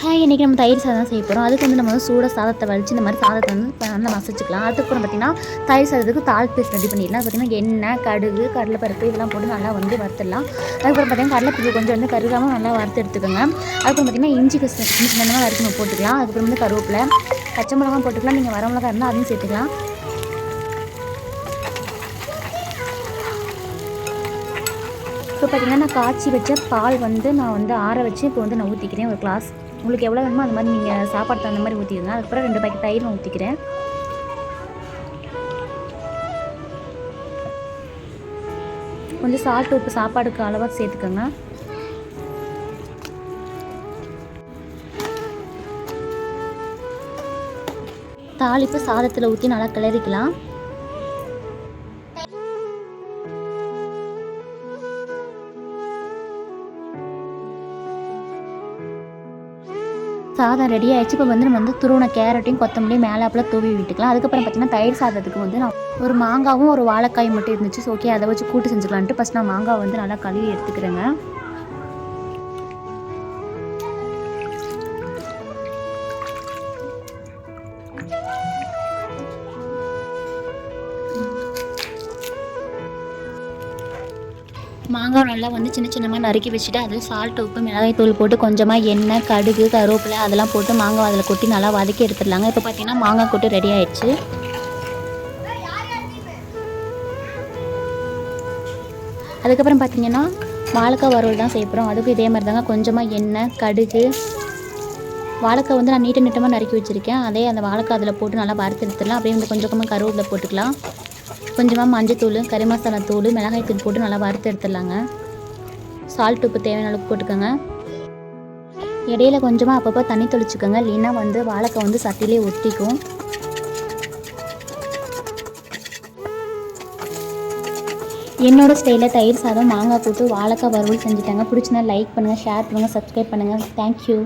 Hi இன்றைக்கி நம்ம தயிர் சாதம் செய்ய போகிறோம் அதுக்கு வந்து நம்ம வந்து சூடாக சாதத்தை வலிச்சு இந்த மாதிரி சாதத்தை வந்து ப- நல்லா மசிச்சுக்கலாம். அதுக்கப்புறம் பார்த்திங்கன்னா தயிர் சாதத்துக்கு தால் பேஸ்ட் ரெடி பண்ணிடலாம். பார்த்தீங்கன்னா பார்த்திங்கன்னா எண்ணெய் கடுகு கடலைப்பருப்பு இதெல்லாம் போட்டு நல்லா வந்து வறுத்துடலாம். அதுக்கப்புறம் பார்த்திங்கன்னா கடலைப்பருப்பு கொஞ்சம் வந்து கருகாமல் நல்லா வறுத்து எடுத்துக்கோங்க. அதுக்கப்புறம் பார்த்திங்கன்னா இஞ்சி கசு சின்ன சின்னதாக வறுத்து நம்ம போட்டுக்கலாம். அதுக்கப்புறம் வந்து கருவேப்பிலை பச்சை மிளகா போட்டுக்கலாம். நீங்கள் வர மிளகா இருந்தால் அதையும் சேர்த்துக்கலாம். இப்போ பார்த்தீங்கன்னா நான் காய்ச்சி வச்ச பால் வந்து நான் வந்து ஆற வச்சு இப்போ வந்து நான் ஊற்றிக்கிறேன் ஒரு கிளாஸ் உங்களுக்கு எவ்வளோ வேணுமோ அந்த மாதிரி நீங்கள் சாப்பாடு தகுந்த மாதிரி ஊற்றிடுங்க அதுக்கப்புறம் ரெண்டு பாக்கெட் தயிர் நான் ஊற்றிக்கிறேன் கொஞ்சம் சால்ட் உப்பு சாப்பாடுக்கு அளவாக சேர்த்துக்கோங்க. தாளிப்பு சாதத்தில் ஊற்றி நல்லா கிளறிக்கலாம். சாதம் ரெடி ஆயிடுச்சு. இப்போ வந்து நம்ம வந்து துருவன கேரட்டையும் கொத்தமல்லியும் மேலாப்பில் தூவி விட்டுக்கலாம். அதுக்கப்புறம் பார்த்தீங்கன்னா தயிர் சாதத்துக்கு வந்து நான் ஒரு மாங்காவும் ஒரு வாழைக்காய் மட்டும் இருந்துச்சு. ஸோ ஓகே அதை வச்சு கூட்டு செஞ்சுக்கலான்ட்டு ஃபஸ்ட் நான் மாங்காய் வந்து நல்லா கழுவி எடுத்துக்கிறேங்க. மாங்காய் நல்லா வந்து சின்ன சின்னமாக நறுக்கி வச்சுட்டு அதில் சால்ட் உப்பு மிளகாய் தூள் போட்டு கொஞ்சமாக எண்ணெய் கடுகு கருவேப்பிலை அதெல்லாம் போட்டு மாங்காய் அதில் கொட்டி நல்லா வதக்கி எடுத்துடலாங்க. இப்போ பார்த்தீங்கன்னா மாங்காய் கொட்டு ரெடி ஆயிடுச்சு. அதுக்கப்புறம் பார்த்தீங்கன்னா வாழைக்காய் வறுவல் தான் செய்ய போகிறோம் அதுக்கும் இதே மாதிரி தாங்க கொஞ்சமாக எண்ணெய் கடுகு வாழைக்காய் வந்து நான் நீட்ட நீட்டமாக நறுக்கி வச்சுருக்கேன். அதே அந்த வாழைக்காய் அதில் போட்டு நல்லா வறுத்து எடுத்துடலாம். அப்படியே வந்து கொஞ்சம் கொஞ்சமாக கருவேப்பிலை போட்டுக்கலாம். கொஞ்சமாக மஞ்சத்தூள் கறி மசாலா தூள் மிளகாய் தூள் போட்டு நல்லா வறுத்து எடுத்துடலாங்க. சால்ட் உப்பு தேவையான அளவுக்கு போட்டுக்கோங்க. இடையில கொஞ்சமாக அப்பப்போ தண்ணி தொளிச்சுக்கோங்க. இல்லைன்னா வந்து வாழைக்காய் வந்து சட்டிலே ஒட்டிக்கும். என்னோட ஸ்டைலில் தயிர் சாதம் மாங்காய் போட்டு வாழைக்காய் வறுவல் செஞ்சுட்டாங்க. பிடிச்சினா லைக் பண்ணுங்கள் ஷேர் பண்ணுங்கள் சப்ஸ்கிரைப் பண்ணுங்கள் தேங்க்யூ